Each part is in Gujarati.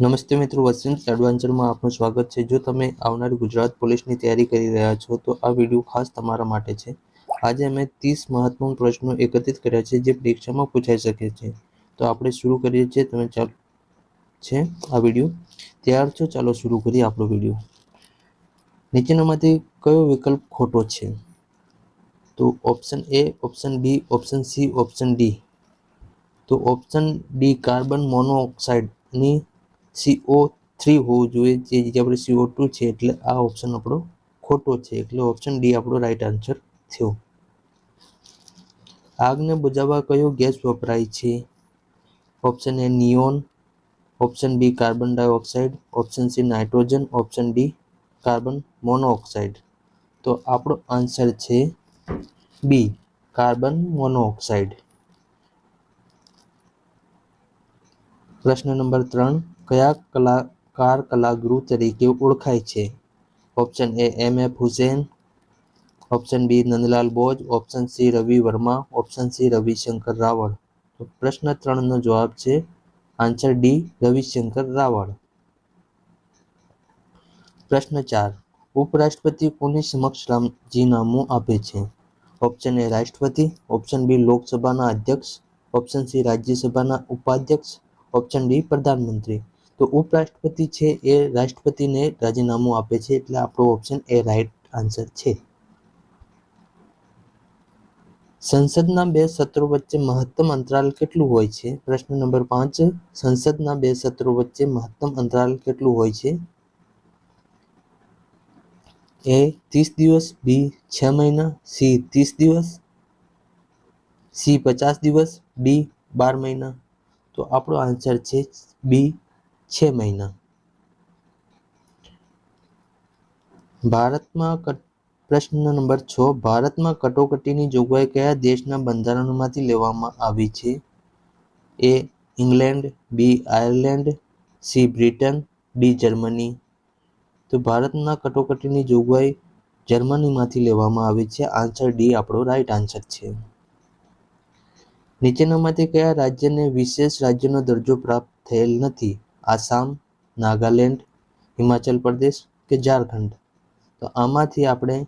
નમસ્તે મિત્રો, વસંત એડવેન્ચરમાં આપનું સ્વાગત છે. જો તમે આવનારી ગુજરાત પોલીસની તૈયારી કરી રહ્યા છો, તો આ વીડિયો ખાસ તમારા માટે છે. આજે અમે ત્રીસ મહત્વપૂર્ણ પ્રશ્નો એકત્રિત કર્યા છે, જે પરીક્ષામાં પૂછાઈ શકે છે. તો આપણે શરૂ કરીએ છીએ. તમે ચાલો છે આ વીડિયો? તૈયાર છો? ચાલો શરૂ કરીએ આપણો વીડિયો. નીચેનામાંથી કયો વિકલ્પ ખોટો છે? તો option A, option B, option C, option D. તો ઓપ્શન ડી, કાર્બન મોનોઓક્સાઇડની સીઓ થ્રી હોવું જોઈએ, જે જગ્યા આપણે સીઓ ટુ છે એટલે આ ઓપ્શન આપણો ખોટો છે. એટલે ઓપ્શન ડી આપણો રાઈટ આન્સર થયો. આગને બુજાવવા કયો ગેસ વપરાય છે? Option A neon option B carbon dioxide option C nitrogen option D carbon monoxide તો આપણો આન્સર છે બી કાર્બન મોનોઓક્સાઇડ પ્રશ્ન નંબર ત્રણ કયા કલાકાર કલાગુરુ તરીકે ઓળખાય છે? Option A M F Hussain. Option B Nandalal Bose. Option C Ravi Varma. Option C Ravishankar Raval. તો પ્રશ્ન ત્રણનો જવાબ છે આન્સર ડી, રવિશંકર રાવળ. પ્રશ્ન ચાર. ઉપરાષ્ટ્રપતિ કોની સમક્ષ રામજીનામું આપે છે? ઓપ્શન એ રાષ્ટ્રપતિ. ઓપ્શન બી લોકસભાના અધ્યક્ષ. ઓપ્શન સી રાજ્યસભાના ઉપાધ્યક્ષ. ઓપ્શન ડી પ્રધાનમંત્રી. તો ઉપરાષ્ટ્રપતિ છે એ રાષ્ટ્રપતિને રાજીનામું આપે છે એટલે આપણો ઓપ્શન એ રાઈટ આન્સર છે. સંસદના બે સત્રો વચ્ચે મહત્તમ અંતરાલ કેટલું હોય છે? પ્રશ્ન નંબર પાંચ, સંસદના બે સત્રો વચ્ચે મહત્તમ અંતરાલ કેટલું હોય છે? એ ત્રીસ દિવસ, બી છ મહિના, સી ત્રીસ દિવસ, સી પચાસ દિવસ બી બાર મહિના. તો આપણો આન્સર છે બી છ મહિના. ભારતમાં પ્રશ્ન નંબર છ, ભારતમાં કટોકટીની જોગવાઈ કયા દેશના બંધારણમાંથી લેવામાં આવી છે? A, England, B, Ireland, C, Britain, D, Germany. તો ભારતના કટોકટીની જોગવાઈ જર્મનીમાંથી લેવામાં આવી છે. આન્સર ડી, આપણો રાઈટ આન્સર છે. નીચેનામાંથી કયા રાજ્યને વિશેષ રાજ્યનો દરજ્જો પ્રાપ્ત થયેલ નથી? આસામ, નાગાલેન્ડ, હિમાચલ પ્રદેશ કે ઝારખંડ. તો આમાંથી આપણે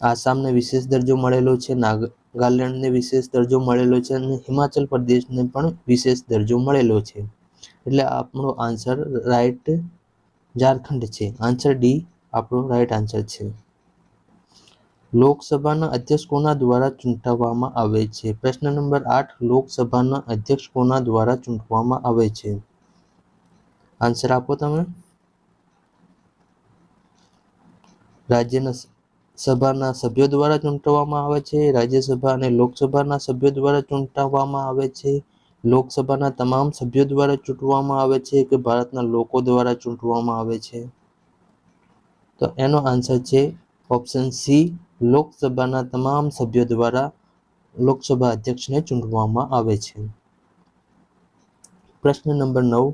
આસામને વિશેષ દરજ્જો મળેલો છે, નાગાલેન્ડને વિશેષ દરજ્જો મળેલો છે અને હિમાચલ પ્રદેશને પણ વિશેષ દરજ્જો મળેલો છે. એટલે આપણો આન્સર રાઈટ ઝારખંડ છે. આન્સર ડી આપણો રાઈટ આન્સર છે. લોકસભાના અધ્યક્ષ કોના દ્વારા ચૂંટવામાં આવે છે. પ્રશ્ન નંબર આઠ લોકસભાના અધ્યક્ષ કોના દ્વારા ચૂંટવામાં આવે છે. આન્સર આપો તમે. રાજ્યના સભાના સભ્યો દ્વારા ચૂંટવામાં આવે છે. રાજ્યસભા અને લોકસભાના સભ્યો દ્વારા ચૂંટવામાં આવે છે. લોકસભાના તમામ સભ્યો દ્વારા ચૂંટવામાં આવે છે કે ભારતના લોકો દ્વારા ચૂંટવામાં આવે છે. તો એનો આન્સર છે ઓપ્શન સી લોકસભાના તમામ સભ્યો દ્વારા લોકસભા અધ્યક્ષને ચૂંટવામાં આવે છે. પ્રશ્ન નંબર નવ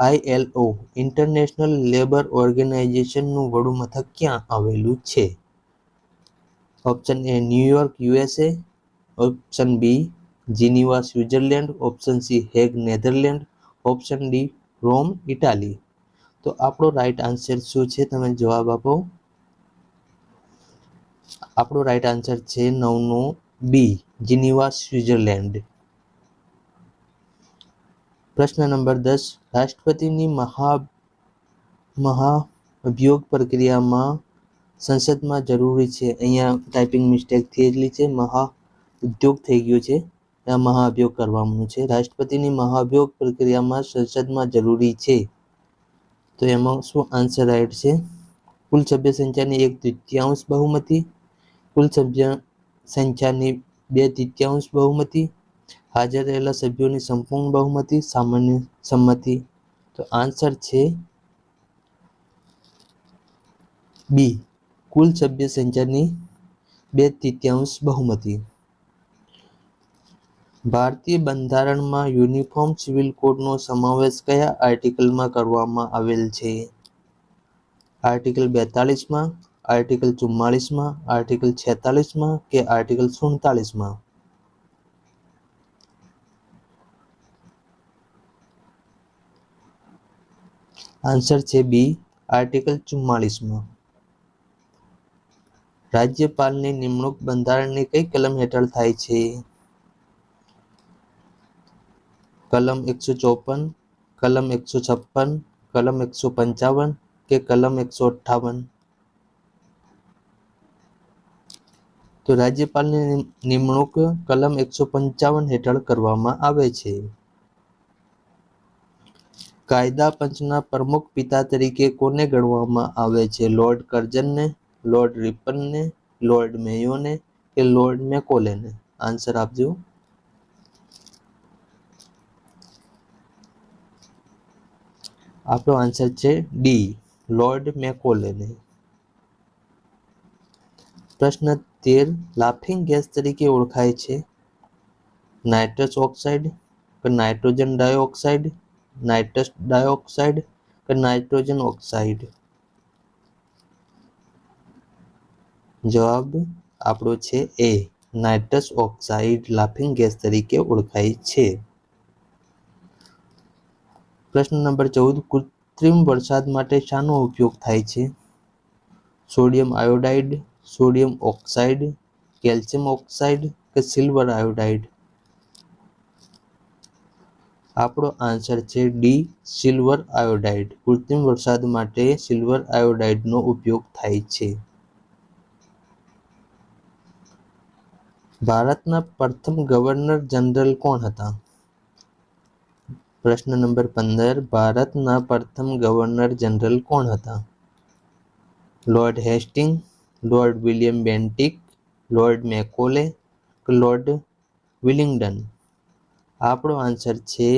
આઈએલઓ ઇન્ટરનેશનલ લેબર ઓર્ગેનાઇઝેશનનું વડું મથક ક્યાં આવેલું છે? Option A New York USA option B Geneva Switzerland option C Hague Netherland option D Rome Italy તો આપણો રાઈટ આન્સર શું છે? તમે જવાબ આપો. આપણો રાઈટ આન્સર છે નવનો બી જીનીવા સ્વિટ્ઝરલેન્ડ પ્રશ્ન નંબર દસ, રાષ્ટ્રપતિની મહા મહાઅભિયોગ પ્રક્રિયામાં સંસદમાં જરૂરી છે. અહીંયા ટાઈપિંગ મિસ્ટેક થયેલી છે, મહા ઉદ્યોગ થઈ ગયો છે. આ મહાઅભિયોગ કરવાનું છે. રાષ્ટ્રપતિની મહાઅભિયોગ પ્રક્રિયામાં સંસદમાં જરૂરી છે. તો એમાં શું આન્સર રાઈટ છે? કુલ સભ્ય સંખ્યાની એક તૃતીયાંશ બહુમતી, કુલ સભ્ય સંખ્યાની બે તૃતીયાંશ બહુમતી હાજર રહેલા સભ્યોની સંપૂર્ણ બહુમતી, સામાન્ય સંમતિ. તો આન્સર છે બી કુલ સભ્ય સંખ્યાની બે તૃતીયાંશ બહુમતી. ભારતીય બંધારણમાં યુનિફોર્મ સિવિલ કોડનો સમાવેશ કયા આર્ટિકલમાં કરવામાં આવેલ છે? આર્ટિકલ બેતાલીસમાં આર્ટિકલ ચુમ્માળીસમાં, આર્ટિકલ છેતાલીસમાં કે આર્ટિકલ સુડતાલીસમાં આન્સર છે બી આર્ટિકલ ચુમ્માળીસમાં. રાજ્યપાલની નિમણૂક બંધારણની કઈ કલમ હેઠળ થાય છે? કલમ એકસો ચોપન, કલમ એકસો છપ્પન, કલમ એકસો પંચાવન કે કલમ એકસો અઠ્ઠાવન? તો રાજ્યપાલની નિમણૂક કલમ એકસો પંચાવન હેઠળ કરવામાં આવે છે. કાયદા પંચના પ્રમુખ પિતા તરીકે કોને ગણવામાં આવે છે? લોર્ડ કર્જનને, લોર્ડ રિપનને, લોર્ડ મેયોને કે લોર્ડ મેકોલેને? આન્સર આપજો. આપણો આન્સર છે ડી, લોર્ડ મેકોલેને. પ્રશ્ન તેર, લાફિંગ ગેસ તરીકે ઓળખાય છે. Nitrous oxide nitrogen dioxide? Nitrous dioxide કે નાઇટ્રોજન ઓક્સાઇડ? જવાબ આપણો છે A. Nitrous oxide laughing gas તરીકે ઓળખાય છે. પ્રશ્ન નંબર ચૌદ. કૃત્રિમ વરસાદ માટે શાનો ઉપયોગ થાય છે? Sodium iodide, sodium oxide, calcium oxide કે સિલ્વર આયોડાઇડ? આપણો આન્સર છે ડી સિલ્વર આયોડાઇડ કૃત્રિમ વરસાદ માટે સિલ્વર આયોડાઇડનો ઉપયોગ થાય છે. ભારતના પ્રથમ ગવર્નર જનરલ કોણ હતા? પ્રશ્ન નંબર પંદર. ભારતના પ્રથમ ગવર્નર જનરલ કોણ હતા? Lord Hasting lord William Bentinck lord Macaulay lord Willingdon આપણો આન્સર છે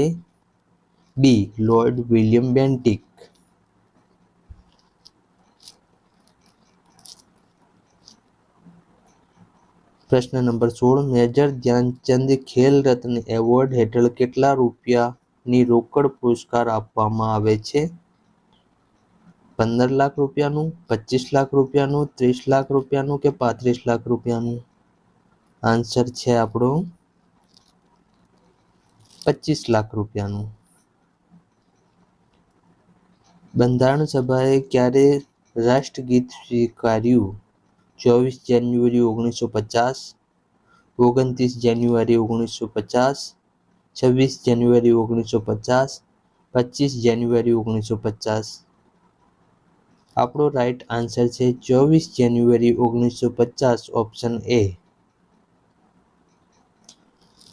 બી લોર્ડ વિલિયમ બેન્ટિક પ્રશ્ન નંબર સોળ, મેજર ધ્યાનચંદ ખેલ રત્ન એવોર્ડ હેઠળ કેટલા રૂપિયાની રોકડ પુરસ્કાર આપવામાં આવે છે? પંદર લાખ રૂપિયાનું, પચીસ લાખ રૂપિયાનું, ત્રીસ લાખ રૂપિયાનું કે પાંત્રીસ લાખ રૂપિયાનું? આન્સર છે આપણો પચીસ લાખ રૂપિયાનું. બંધારણ સભાએ ક્યારે રાષ્ટ્રગીત સ્વીકાર્યું? ચોવીસ જાન્યુઆરી ઓગણીસો પચાસ, ઓગણત્રીસ જાન્યુઆરી ઓગણીસો પચાસ, છવ્વીસ જાન્યુઆરી ઓગણીસો પચાસ, પચીસ જાન્યુઆરી ઓગણીસો પચાસ. આપણો રાઈટ આન્સર છે ચોવીસ જાન્યુઆરી ઓગણીસો પચાસ ઓપ્શન એ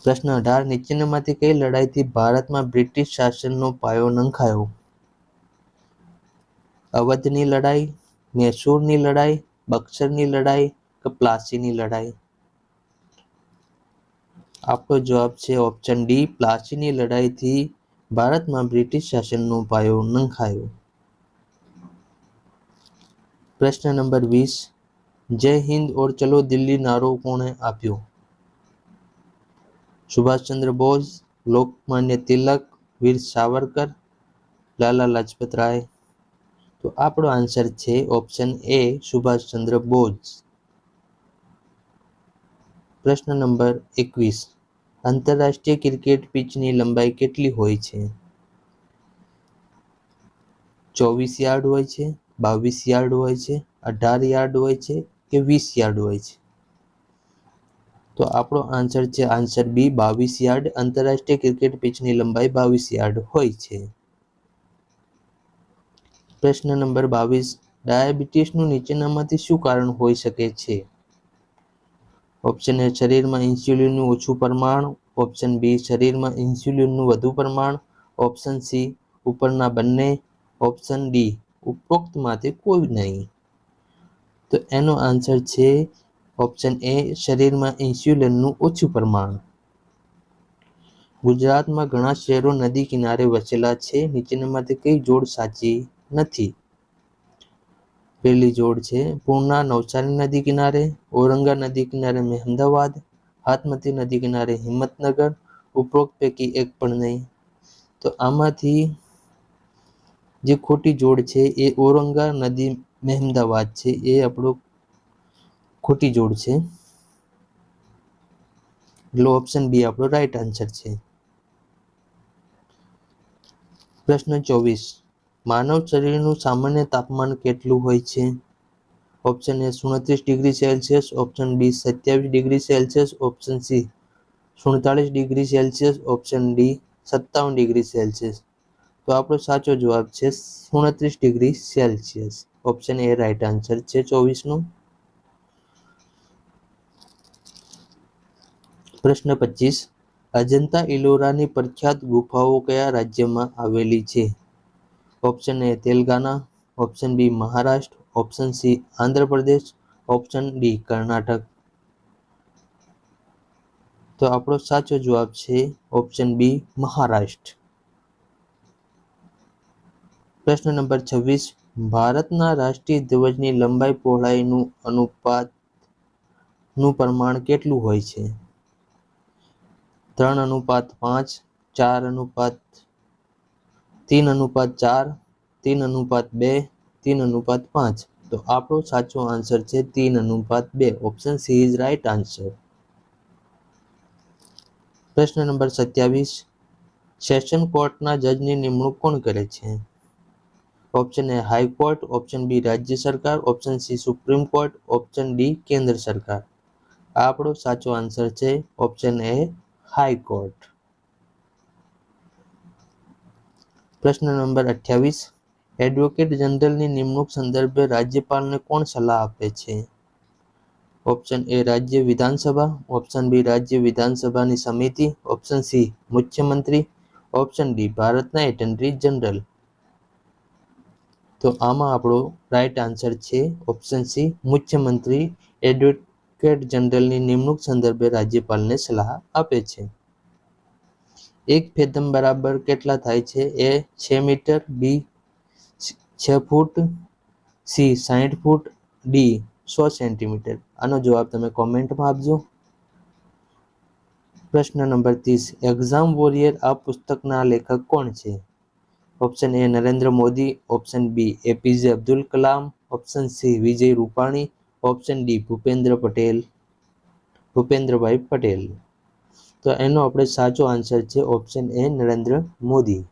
પ્રશ્ન અઢાર, નીચેનામાંથી કઈ લડાઈથી ભારતમાં બ્રિટિશ શાસનનો પાયો નંખાયો? અવધની લડાઈ, મૈસૂરની લડાઈ, બક્સરની લડાઈ કે પ્લાસીની લડાઈ? આપણો જવાબ છે ઓપ્શન ડી, પ્લાસીની લડાઈથી ભારતમાં બ્રિટિશ શાસનનો પાયો નંખાયો. પ્રશ્ન નંબર વીસ, જય હિન્દ ઓર ચલો દિલ્હી નારો કોણે આપ્યો? સુભાષચંદ્ર બોઝ, લોકમાન્ય તિલક, વીર સાવરકર, લાલા લાજપત રાય. તો આપણો આન્સર છે ઓપ્શન એ સુભાષચંદ્ર બોઝ. પ્રશ્ન નંબર એકવીસ. આંતરરાષ્ટ્રીય ક્રિકેટ પિચની લંબાઈ કેટલી હોય છે? ચોવીસ યાર્ડ હોય છે, બાવીસ યાર્ડ હોય છે, અઢાર યાર્ડ હોય છે કે વીસ યાર્ડ હોય છે? તો આપણો આન્સર છે આન્સર બી બાવીસ યાર્ડ. આંતરરાષ્ટ્રીય ક્રિકેટ પિચની લંબાઈ બાવીસ યાર્ડ હોય છે. પ્રશ્ન નંબર બાવીસ, ડાયાબિટીસનું નીચેનામાંથી શું કારણ હોઈ શકે છે? ઓપ્શન એ શરીરમાં ઇન્સ્યુલિનનું ઓછું પ્રમાણ. ઓપ્શન બી શરીરમાં ઇન્સ્યુલિનનું વધુ પ્રમાણ. ઓપ્શન સી ઉપરના બંને. ઓપ્શન ડી ઉપરોક્તમાંથી કોઈ નહીં. તો એનો આન્સર છે ઓપ્શન એ, શરીરમાં ઇન્સ્યુલિનનું ઓછું પ્રમાણ. ગુજરાતમાં ઘણા શહેરો નદી કિનારે વસેલા છે નીચેનામાંથી કઈ જોડ સાચી નથી? પહેલી જોડ છે, પૂર્ણા નવસારી નદી કિનારે, ઔરંગા નદી કિનારે મહેમદાવાદ, હાથમતી નદી કિનારે હિંમતનગર, ઉપરોક્ત પૈકી એક પણ નહીં. તો આમાંથી જે ખોટી જોડ છે એ ઔરંગા નદી મહેમદાવાદ છે, એ આપણો ખોટી જોડ છે. એટલે ઓપ્શન બી આપણો રાઈટ આન્સર છે. પ્રશ્ન ચોવીસ. માનવ શરીરનું સામાન્ય તાપમાન કેટલું હોય છે? ઓપ્શન એ સુડત્રીસ ડિગ્રી સેલ્સિયસ ઓપ્શન બી સત્યાવીસ ડિગ્રી સેલ્સિયસ ઓપ્શન સી સુડતાલીસ ડિગ્રી સેલ્સિયસ ઓપ્શન ડી સત્તાવન ડિગ્રી સેલ્સિયસ. તો આપણો સાચો જવાબ છે સુડત્રીસ degree Celsius. Option A right answer છે ચોવીસનું. પ્રશ્ન પચીસ. અજંતા ઇલોરાની પ્રખ્યાત ગુફાઓ કયા રાજ્યમાં આવેલી છે? Option A Telangana. Option B Maharashtra. Option C Andhra Pradesh. Option D Karnataka. તો આપણો સાચો જવાબ છે ઓપ્શન બી મહારાષ્ટ્ર. પ્રશ્ન નંબર છવ્વીસ. ભારતના રાષ્ટ્રીય ધ્વજની લંબાઈ પહોળાઈનું અનુપાતનું પ્રમાણ કેટલું હોય છે? ત્રણ અનુપાત પાંચ, ચાર અનુપાત તીન અનુપાત ચાર, તીન અનુપાત બે, તીન અનુપાત પાંચ. તો આપણો સાચો આન્સર છે તીન અનુપાત બે. Option C is right answer પ્રશ્ન નંબર સત્યાવીસ. સેશન કોર્ટના જજની નિમણૂક કોણ કરે છે? Option A high court option B રાજ્ય સરકાર option C supreme court option D કેન્દ્ર સરકાર. આપણો સાચો આન્સર છે. ઓપ્શન એ હાઈકોર્ટ પ્રશ્ન નંબર અઠ્યાવીસ. એડવોકેટ જનરલની નિમણૂક સંદર્ભે રાજ્યપાલને કોણ સલાહ આપે છે? ઓપ્શન એ રાજ્ય વિધાનસભા. ઓપ્શન બી રાજ્ય વિધાનસભાની સમિતિ. ઓપ્શન સી મુખ્યમંત્રી. ઓપ્શન ડી ભારતના એટર્ની જનરલ તો આમાં આપણો રાઈટ આન્સર છે. ઓપ્શન સી મુખ્યમંત્રી એડવોકેટ જનરલની નિમણૂક સંદર્ભે રાજ્યપાલને સલાહ આપે છે. એક ફેદમ બરાબર કેટલા થાય છે? એ છ મીટર, બી છ ફૂટ, સી સાઠ ફૂટ, ડી સો સેન્ટીમીટર. આનો જવાબ તમે કોમેન્ટમાં આપજો. પ્રશ્ન નંબર ત્રીસ. એક્ઝામ વોરિયર આ પુસ્તકના લેખક કોણ છે? Option A Narendra Modi, option B APJ Abdul Kalam, option C Vijay Rupani option D Bhupendra Patel. Bhupendrabhai Patel. તો એનો આપણે સાચો આન્સર છે ઓપ્શન એ નરેન્દ્ર મોદી.